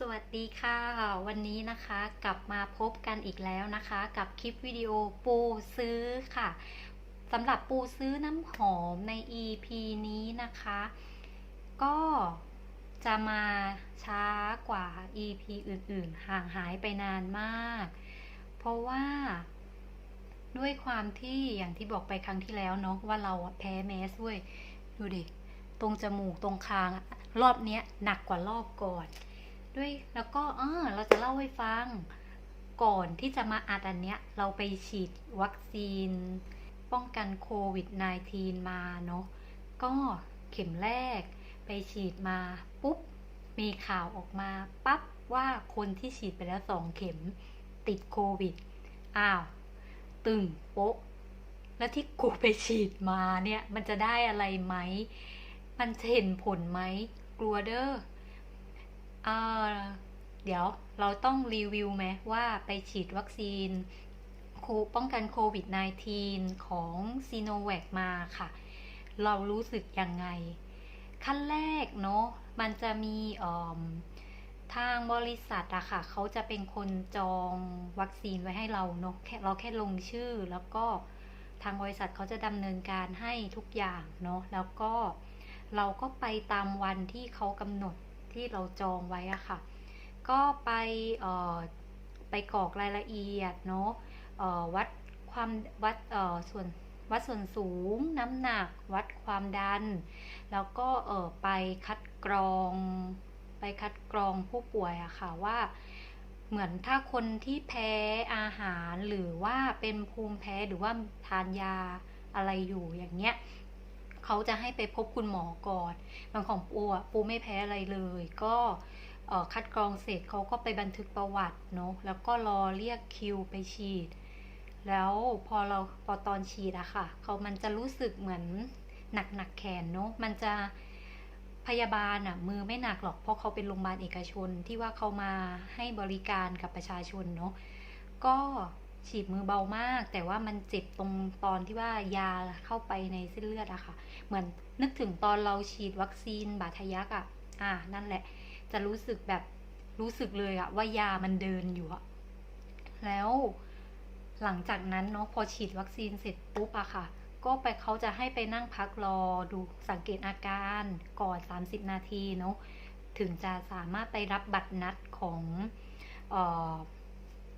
สวัสดีค่ะ วันนี้นะคะกลับมาพบกันอีกแล้วนะคะ กับคลิปวิดีโอปูซื้อค่ะสำหรับปูซื้อน้ำหอมใน EP นี้นะคะ ก็จะมาช้ากว่า EP อื่นๆ ห่างหายไปนานมาก เพราะว่าด้วยความที่อย่างที่บอกไปครั้งที่แล้วเนาะว่าเราแพ้แมสเว้ยดูดิ ตรงจมูกตรงคาง รอบนี้หนักกว่ารอบก่อน ด้วยแล้วก็เออเราจะเล่าให้ฟัง ก่อนที่จะมาอัดอันเนี้ย เราไปฉีดวัคซีน ป้องกันโควิด -19 มาเนาะก็เข็มแรก ไปฉีดมาปุ๊บ มีข่าวออกมาปั๊บว่าคนที่ฉีดไปแล้วสองเข็มติดโควิด อ้าว ตึงโป๊ะ แล้วที่กูไปฉีดมาเนี่ย มันจะได้อะไรไหม มันจะเห็นผลไหม กลัวเด้อเอ่อ เดี๋ยวเราต้องรีวิวไหมว่าไปฉีดวัคซีนป้องกันโควิด -19 ของซีโนแวคมาค่ะ เรารู้สึกยังไง ขั้นแรกเนาะมันจะมีทางบริษัทอะค่ะ เขาจะเป็นคนจองวัคซีนไว้ให้เราเนาะเราแค่ลงชื่อแล้วก็ทางบริษัทเขาจะดำเนินการให้ทุกอย่างเนาะแล้วก็เราก็ไปตามวันที่เขากำหนดที่เราจองไว้อะค่ะ ก็ไปเอ่อไปกรอกรายละเอียดเนาะวัดความวัดเอ่อส่วนวัดส่วนสูงน้ำหนักวัดความดัน แล้วก็เออไปคัดกรอง ไปคัดกรองผู้ป่วยอะค่ะว่า เหมือนถ้าคนที่แพ้อาหารหรือว่าเป็นภูมิแพ้หรือว่าทานยาอะไรอยู่อย่างเงี้ยเขาจะให้ไปพบคุณหมอก่อนบางของปูอะปูไม่แพ้อะไรเลย ก็ คัดกรองเสร็จเขาก็ไปบันทึกประวัติเนาะแล้วก็รอเรียกคิวไปฉีด แล้วพอเราพอตอนฉีดอะค่ะเขามันจะรู้สึกเหมือนหนักหนักแขนเนาะมันจะพยาบาลอะมือไม่หนักหรอกเพราะเขาเป็นโรงพยาบาลเอกชนที่ว่าเขามาให้บริการกับประชาชนเนาะก็ฉีดมือเบามาก แต่ว่ามันเจ็บตรงตอนที่ว่ายาเข้าไปในเส้นเลือดอะค่ะ เหมือนนึกถึงตอนเราฉีดวัคซีนบาดทะยักอะอ่านั่นแหละ จะรู้สึกแบบรู้สึกเลยอะว่ายามันเดินอยู่อะแล้วหลังจากนั้นเนาะพอฉีดวัคซีนเสร็จปุ๊บอะค่ะ ก็ไปเขาจะให้ไปนั่งพักรอดูสังเกตอาการก่อน 30 นาทีเนาะถึงจะสามารถไปรับบัตรนัดของออ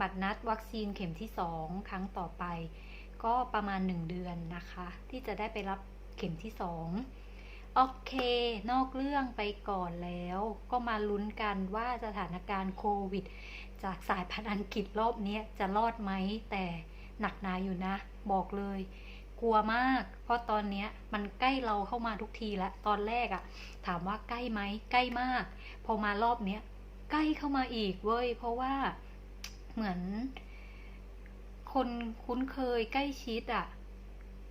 บัตรนัดวัคซีนเข็มที่ 2 ครั้งต่อไป ก็ประมาณ 1 เดือนนะคะ ที่จะได้ไปรับเข็มที่ 2 โอเค นอกเรื่องไปก่อนแล้ว ก็มาลุ้นกันว่าสถานการณ์โควิด จากสายพันธุ์อังกฤษรอบนี้จะรอดไหม แต่หนักหนาอยู่นะ บอกเลย กลัวมาก เพราะตอนนี้มันใกล้เราเข้ามาทุกทีแล้วตอนแรกอะถามว่าใกล้ไหม ใกล้มาก พอมารอบนี้ใกล้เข้ามาอีกเว้ย เพราะว่าเหมือน คนคุ้นเคยใกล้ชิดอะ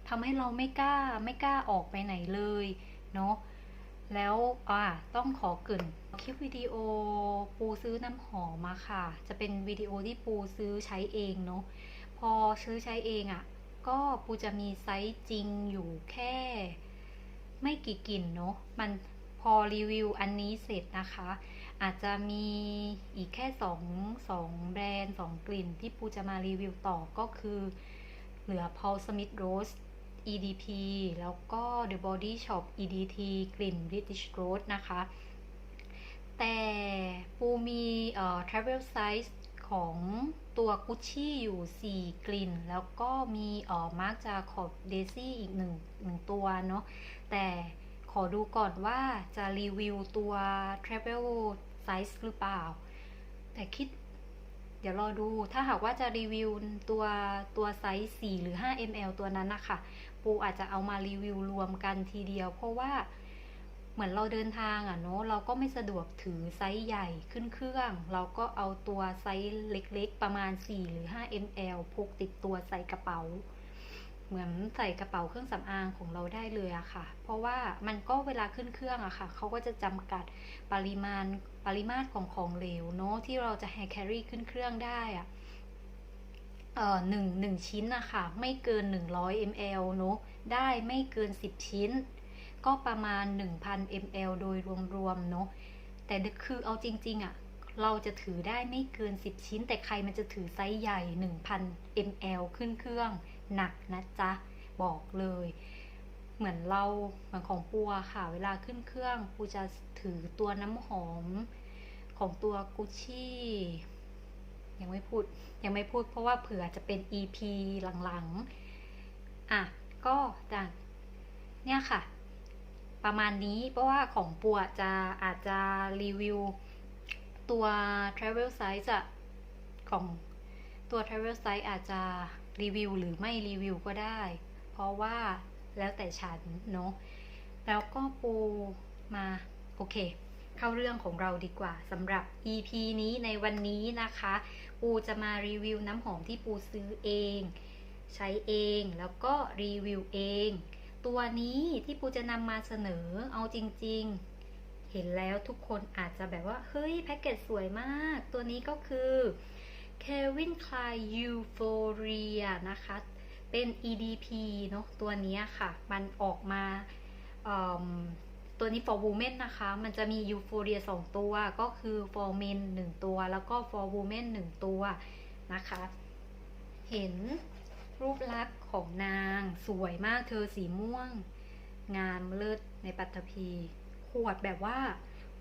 ทำให้เราไม่กล้า ไม่กล้าออกไปไหนเลย เนาะแล้วอ่าต้องขอเกินคลิปวิดีโอปูซื้อน้ำหอมมาค่ะ จะเป็นวิดีโอที่ปูซื้อใช้เองเนาะพอซื้อใช้เองอะ่ะ ก็ปูจะมีไซส์จริงอยู่แค่ ไม่กี่กลิ่นเนาะมันพอรีวิวอันนี้เสร็จนะคะ อาจจะมีอีกแค่สองสองแบรนด์สองกลิ่นที่ปูจะมารีวิวต่อก็คือเหลือ Paul Smith Rose EDP แล้วก็ The Body Shop EDT กลิ่น British Rose นะคะ แต่ปูมีเอ่อ Travel Size ของตัว Gucci อยู่ 4 กลิ่น แล้วก็มีเอ่อ Marc Jacob Daisy อีก1 1ตัวเนาะแต่ขอดูก่อนว่าจะรีวิวตัว Travel Size หรือเปล่า แต่คิดเดี๋ยวรอดู ถ้าหากว่าจะรีวิวตัวตัวไซส์ 4 หรือ 5 ml ตัวนั้นนะคะ ปูอาจจะเอามารีวิวรวมกันทีเดียว เพราะว่าเหมือนเราเดินทางอะเนาะเราก็ไม่สะดวกถือไซส์ใหญ่ขึ้นเครื่อง เราก็เอาตัวไซส์เล็กๆ ประมาณ 4 หรือ 5 ml พกติดตัวใส่กระเป๋า เหมือนใส่กระเป๋าเครื่องสำอางของเราได้เลยอะค่ะ เพราะว่ามันก็เวลาขึ้นเครื่องอะค่ะเขาก็จะจำกัดปริมาณปริมาตรของของเหลวเนาะที่เราจะ hand carry ขึ้นเครื่องได้อะเอ่อ หนึ่งหนึ่งชิ้นนะคะไม่เกิน 100 ml เนาะได้ไม่เกิน 10 ชิ้น ก็ประมาณ 1,000 ml โดยรวมๆเนาะแต่คือเอาจริงๆอะเราจะถือได้ไม่เกิน 10 ชิ้น แต่ใครมันจะถือไซส์ใหญ่ 1,000 ml ขึ้นเครื่องหนักนะจ๊ะ บอกเลย เหมือนเราเหมือนของปัวค่ะ เวลาขึ้นเครื่องปูจะถือตัวน้ำหอมของตัวกุชชี่ ยังไม่พูดยังไม่พูดเพราะว่าเผื่อจะเป็น EP หลังๆ อะ ก็จากเนี่ยค่ะ ประมาณนี้เพราะว่าของปัวจะอาจจะรีวิว ตัว travel size อะของตัว travel size อาจจะรีวิวหรือไม่รีวิวก็ได้ เพราะว่าแล้วแต่ฉันเนาะแล้วก็ปูมาโอเค เข้าเรื่องของเราดีกว่าสำหรับ EP นี้ในวันนี้นะคะ ปูจะมารีวิวน้ำหอมที่ปูซื้อเอง ใช้เองแล้วก็รีวิวเอง ตัวนี้ที่ปูจะนำมาเสนอเอาจริง ๆ เห็นแล้วทุกคนอาจจะแบบว่า เฮ้ยแพ็กเกจสวยมาก ตัวนี้ก็คือ Kevin Klein Euphoria นะคะ เป็น EDP เนอะตัวนี้ค่ะ มันออกมา ตัวนี้ for women นะคะ มันจะมี Euphoria 2 ตัว ก็คือ for men 1 ตัว แล้วก็ for women 1 ตัวนะคะ เห็นรูปลักษณ์ของนางสวยมากเธอสีม่วง งามเลิศในปัตภีขวดแบบว่า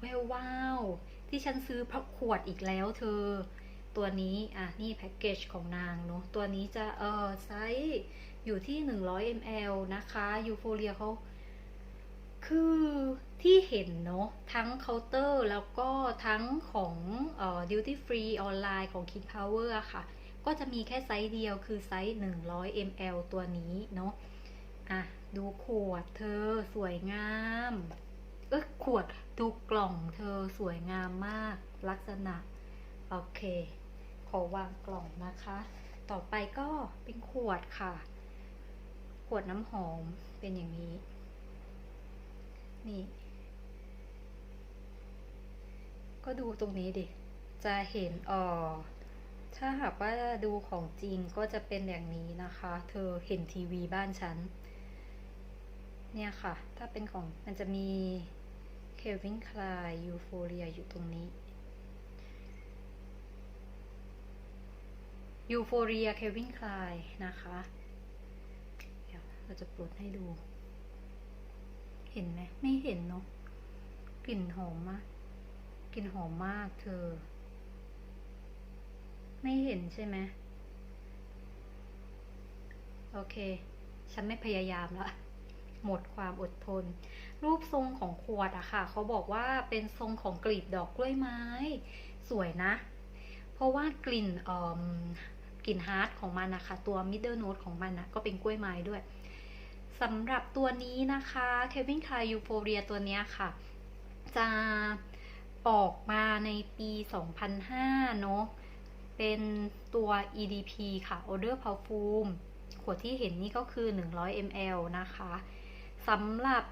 แวววาว ที่ฉันซื้อเพราะขวดอีกแล้วเธอ ตัวนี้ อะ นี่แพ็กเกจของนางเนาะตัวนี้จะเออไซส์อยู่ที่ 100 ml นะคะยูโฟเรียเขา คือที่เห็นเนาะทั้งเคาน์เตอร์แล้วก็ทั้งของเอ่อ duty free ออนไลน์ของ King Power ค่ะ ก็จะมีแค่ไซส์เดียวคือไซส์ 100 ml ตัวนี้เนาะอะ ดูขวดเธอสวยงามเออขวดดูกล่องเธอสวยงามมากลักษณะ โอเค ขอวางกล่องนะคะ ต่อไปก็เป็นขวดค่ะ ขวดน้ำหอมเป็นอย่างนี้ นี่ ก็ดูตรงนี้ดิ จะเห็นเออถ้าหากว่าดูของจริงก็จะเป็นอย่างนี้นะคะ เธอเห็นทีวีบ้านฉัน เนี่ยค่ะ ถ้าเป็นของมันจะมี Calvin Klein Euphoria อยู่ตรงนี้ Euphoria Calvin Klein นะคะ เดี๋ยวเราจะปลดให้ดู เห็นไหมไม่เห็นเนาะกลิ่นหอมมากกลิ่นหอมมากเธอ ไม่เห็นใช่ไหมโอเค ฉันไม่พยายามละหมดความอดทน รูปทรงของขวดอะค่ะ เขาบอกว่าเป็นทรงของกลีบดอกกล้วยไม้ สวยนะ เพราะว่ากลิ่นเอ่อกลิ่นฮาร์ดของมันนะคะ ตัวมิดเดิลโน e ของมันนะก็เป็นกล้วยไม้ด้วย สำหรับตัวนี้นะคะ Kevin Klein Euphoria ตัวนี้ค่ะ จะออกมาในปี 2005 เนาะ เป็นตัว EDP ค่ะ Odor Parfum ขวดที่เห็นนี่ก็คือ 100 ml นะคะสำหรับ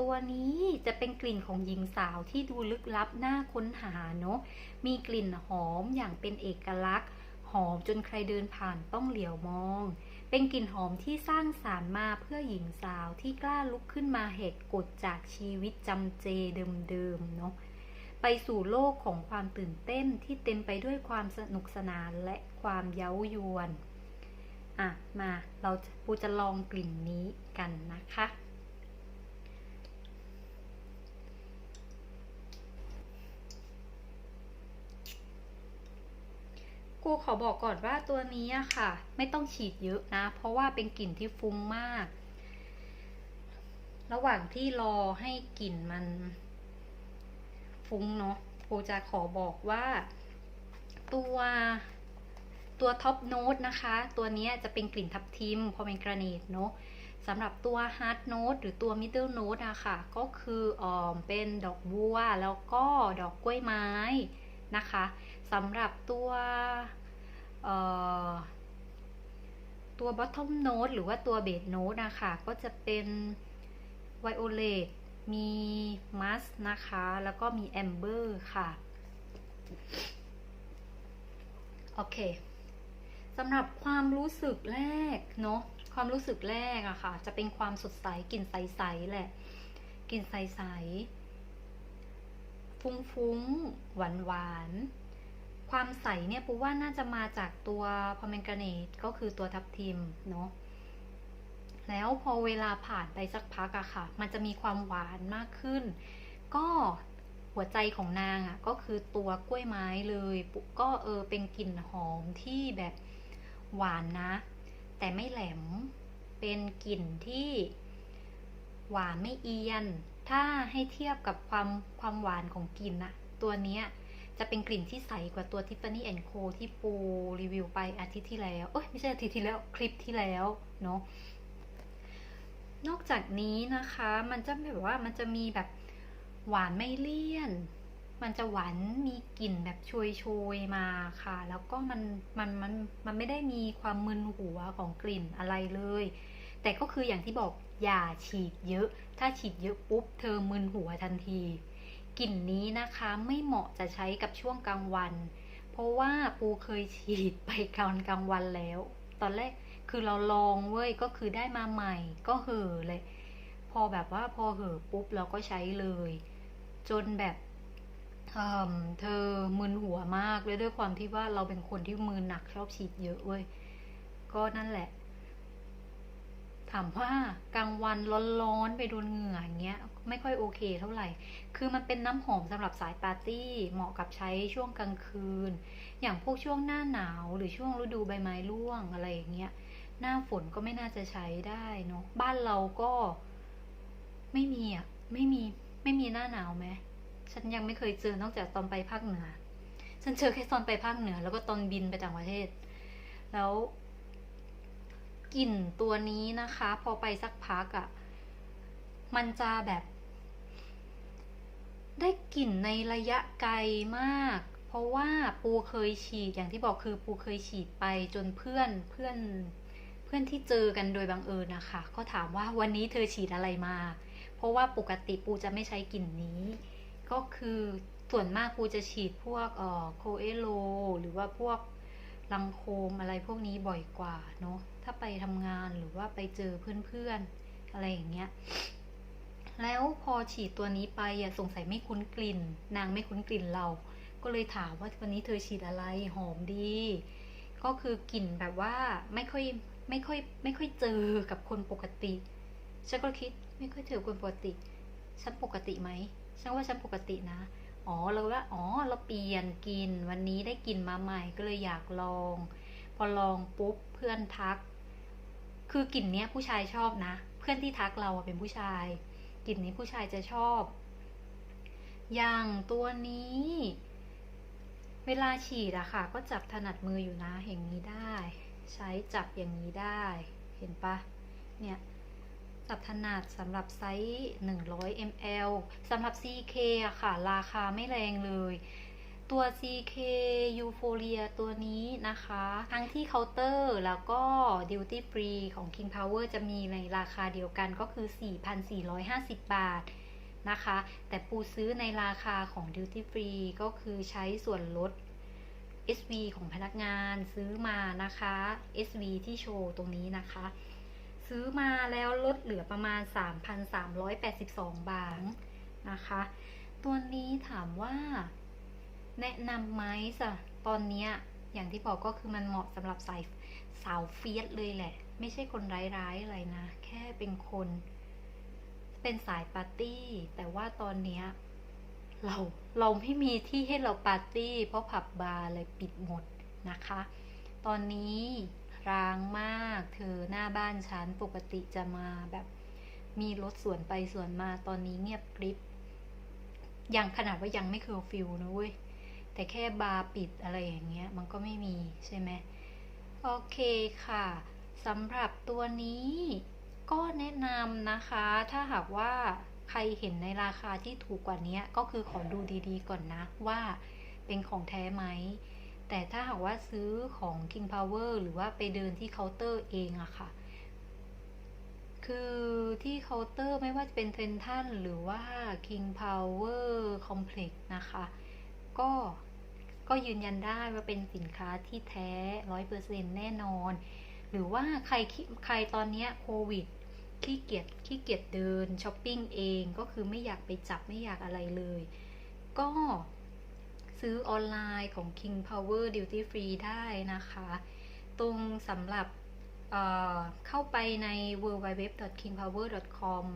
ตัวนี้จะเป็นกลิ่นของหญิงสาวที่ดูลึกลับน่าค้นหาเนาะ มีกลิ่นหอมอย่างเป็นเอกลักษณ์ หอมจนใครเดินผ่านต้องเหลียวมอง เป็นกลิ่นหอมที่สร้างสารรค์มาเพื่อหญิงสาวที่กล้าลุกขึ้นมาเหตุกฎจากชีวิตจำเจเดิมๆเนาะไปสู่โลกของความตื่นเต้นที่เต็มไปด้วยความสนุกสนานและความเย้ายวน อะ มาเราปูจะลองกลิ่นนี้กันนะคะ กูขอบอกก่อนว่าตัวนี้อะค่ะ ไม่ต้องฉีดเยอะนะ เพราะว่าเป็นกลิ่นที่ฟุ้งมาก ระหว่างที่รอให้กลิ่นมัน ฟุ้งเนาะกูจะขอบอกว่า ตัวตัวท็อปโน้ตนะคะ ตัวนี้จะเป็นกลิ่นทับทิมพอเป็นกรานิตเนาะสำหรับตัวฮาร์ดโน้ตหรือตัวมิดเดิลโน้ตอะค่ะ ก็คือออมเป็นดอกบัวแล้วก็ดอกกล้วยไม้นะคะ สำหรับตัวตัว bottom note หรือว่าตัว base note นะคะ ก็จะเป็น violet มีมัสนะคะ แล้วก็มีแอมเบอร์ค่ะ โอเคสำหรับความรู้สึกแรกเนาะความรู้สึกแรกอะค่ะ จะเป็นความสดใสกลิ่นใสๆแหละกลิ่นใสๆฟุ้งๆหวานๆ ความใสเนี่ยปูว่าน่าจะมาจากตัวพอมเมกรเนตก็คือตัวทับทิมเนาะแล้วพอเวลาผ่านไปสักพักอะค่ะ มันจะมีความหวานมากขึ้น ก็หัวใจของนางอะก็คือตัวกล้วยไม้เลยปุก็เออเป็นกลิ่นหอมที่แบบหวานนะ แต่ไม่แหลมเป็นกลิ่นที่หวานไม่เอียน ถ้าให้เทียบกับความความหวานของกลิ่นอะตัวเนี้ย จะเป็นกลิ่นที่ใสกว่าตัว Tiffany Co ที่ปูรีวิวไปอาทิตย์ที่แล้ว เอ้ยไม่ใช่อาทิตย์ที่แล้วคลิปที่แล้วเนาะ นอกจากนี้นะคะ มันจะแบบว่ามันจะมีแบบหวานไม่เลี่ยน มันจะหวานมีกลิ่นแบบโชยมาค่ะ แล้วก็มันมันมันมันไม่ได้มีความมึนหัวของกลิ่นอะไรเลย แต่ก็คืออย่างที่บอกอย่าฉีดเยอะ ถ้าฉีดเยอะปุ๊บเธอมึนหัวทันที กลิ่นนี้นะคะไม่เหมาะจะใช้กับช่วงกลางวัน เพราะว่าปูเคยฉีดไปกลางกลางวันแล้ว ตอนแรกคือเราลองเว้ยก็คือได้มาใหม่ ก็เห่อเลย พอแบบว่าพอเห่อปุ๊บเราก็ใช้เลย จนแบบเเธอมึนหัวมากเลยด้วยความที่ว่าเราเป็นคนที่มือหนักชอบฉีดเยอะเว้ยก็นั่นแหละ ถามว่ากลางวันร้อนๆไปโดนเหงื่ออย่างเงี้ย ไม่ค่อยโอเคเท่าไหร่ คือมันเป็นน้ำหอมสำหรับสายปาร์ตี้ เหมาะกับใช้ช่วงกลางคืน อย่างพวกช่วงหน้าหนาวหรือช่วงฤดูใบไม้ร่วงอะไรอย่างเงี้ย หน้าฝนก็ไม่น่าจะใช้ได้เนาะ บ้านเราก็ไม่มีอะ ไม่มี ไม่มีหน้าหนาวไหม ฉันยังไม่เคยเจอนอกจากตอนไปภาคเหนือ ฉันเจอแค่ตอนไปภาคเหนือ แล้วก็ตอนบินไปต่างประเทศ แล้วกลิ่นตัวนี้นะคะ พอไปสักพักอะ่ะ มันจะแบบ ได้กลิ่นในระยะไกลมาก เพราะว่าปูเคยฉีดอย่างที่บอกคือปูเคยฉีดไปจนเพื่อนเพื่อนเพื่อนที่เจอกันโดยบังเอิญนะคะ ก็ถามว่าวันนี้เธอฉีดอะไรมา เพราะว่าปกติปูจะไม่ใช้กลิ่นนี้ ก็คือส่วนมากปูจะฉีดพวกเอ่อโคเอโล หรือว่าพวกลังโคมอะไรพวกนี้บ่อยกว่าเนาะถ้าไปทำงานหรือว่าไปเจอเพื่อนๆ อะไรอย่างเงี้ย แล้วพอฉีดตัวนี้ไปอะสงสัยไม่คุ้นกลิ่น นางไม่คุ้นกลิ่นเรา ก็เลยถามว่าวันนี้เธอฉีดอะไรหอมดี ก็คือกลิ่นแบบว่าไม่ค่อยไม่ค่อยไม่ค่อยเจอกับคนปกติ ฉันก็คิดไม่ค่อยเจอคนปกติ ฉันปกติไหม ฉันว่าฉันปกตินะ อ๋อเราว่าอ๋อเราเปลี่ยนกินวันนี้ได้กินมาใหม่ก็เลยอยากลอง พอลองปุ๊บเพื่อนทัก คือกลิ่นเนี้ยผู้ชายชอบนะ เพื่อนที่ทักเราเป็นผู้ชาย กลิ่นนี้ผู้ชายจะชอบ อย่างตัวนี้ เวลาฉีดอะค่ะ ก็จับถนัดมืออยู่นะอย่างนี้ได้ ใช้จับอย่างนี้ได้ เห็นปะเนี่ยจับถนัดสำหรับไซส์ 100 ml สำหรับ CK อะค่ะ ราคาไม่แรงเลย ตัว CK Euphoria ตัวนี้นะคะ ทั้งที่เคาน์เตอร์แล้วก็ Duty Free ของ King Power จะมีในราคาเดียวกันก็คือ 4,450 บาทนะคะ แต่ปูซื้อในราคาของ Duty Free ก็คือใช้ส่วนลด SV ของพนักงานซื้อมานะคะ SV ที่โชว์ตรงนี้นะคะ ซื้อมาแล้วลดเหลือประมาณ 3,382 บาทนะคะ ตัวนี้ถามว่า แนะนำไหมสะตอนนี้อย่างที่บอกก็คือมันเหมาะสำหรับสายสาวเฟียสเลยแหละ ไม่ใช่คนร้ายๆอะไรนะ แค่เป็นคน เป็นสายปาร์ตี้ แต่ว่าตอนนี้เราเราไม่มีที่ให้เราปาร์ตี้ เพราะผับบาร์เลยปิดหมดนะคะ ตอนนี้ร้างมากเธอหน้าบ้านฉันปกติจะมาแบบ มีรถสวนไปสวนมาตอนนี้เงียบกริบยังขนาดว่ายังไม่เคอร์ฟิวนะเว้ย แต่แค่บาร์ปิดอะไรอย่างเงี้ย มันก็ไม่มีใช่ไหมโอเคค่ะสำหรับตัวนี้ก็แนะนำนะคะ ถ้าหากว่าใครเห็นในราคาที่ถูกกว่านี้ก็คือขอดูดีๆก่อนนะว่าเป็นของแท้ไหม แต่ถ้าหากว่าซื้อของ King Power หรือว่าไปเดินที่เคาน์เตอร์เองอะค่ะ คือที่เคาน์เตอร์ไม่ว่าจะเป็นเทนทันหรือว่า King Power Complex นะคะ ก็ ก็ยืนยันได้ว่าเป็นสินค้าที่แท้ร้อยเปอร์เซ็นแน่นอน หรือว่าใครใครตอนนี้โควิดขี้เกียจขี้เกียจเดินช้อปปิ้งเองก็คือไม่อยากไปจับไม่อยากอะไรเลย ก็ซื้อออนไลน์ของ King Power Duty Free ได้นะคะ ตรงสำหรับเเข้าไปใน www.kingpower.com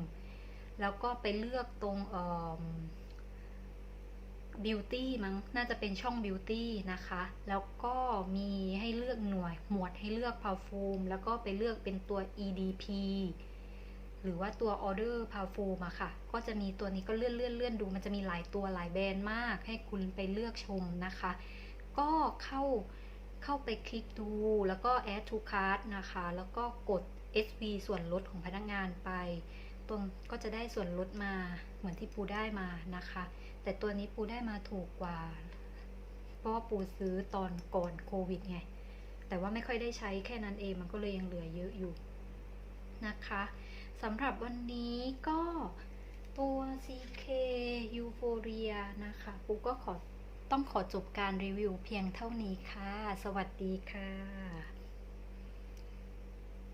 แล้วก็ไปเลือกตรง เอ่อ beauty มั้งน่าจะเป็นช่อง beauty นะคะ แล้วก็มีให้เลือกหน่วยหมวดให้เลือก perfume แล้วก็ไปเลือกเป็นตัว EDP หรือว่าตัว order perfume อะค่ะ ก็จะมีตัวนี้ก็เลื่อนเลื่อนเลื่อนดู มันจะมีหลายตัวหลายแบรนด์มาก ให้คุณไปเลือกชมนะคะ ก็เข้าเข้าไปคลิกดู แล้วก็ add to cart นะคะ แล้วก็กด SV ส่วนลดของพนักงานไป ตรงก็จะได้ส่วนลดมาเหมือนที่ปูได้มานะคะ แต่ตัวนี้ปูได้มาถูกกว่า เพราะว่าปูซื้อตอนก่อนโควิดไง แต่ว่าไม่ค่อยได้ใช้แค่นั้นเองมันก็เลยยังเหลือเยอะอยู่นะคะสำหรับวันนี้ก็ตัว CK Euphoria นะคะ ปูก็ขอต้องขอจบการรีวิวเพียงเท่านี้ค่ะ สวัสดีค่ะ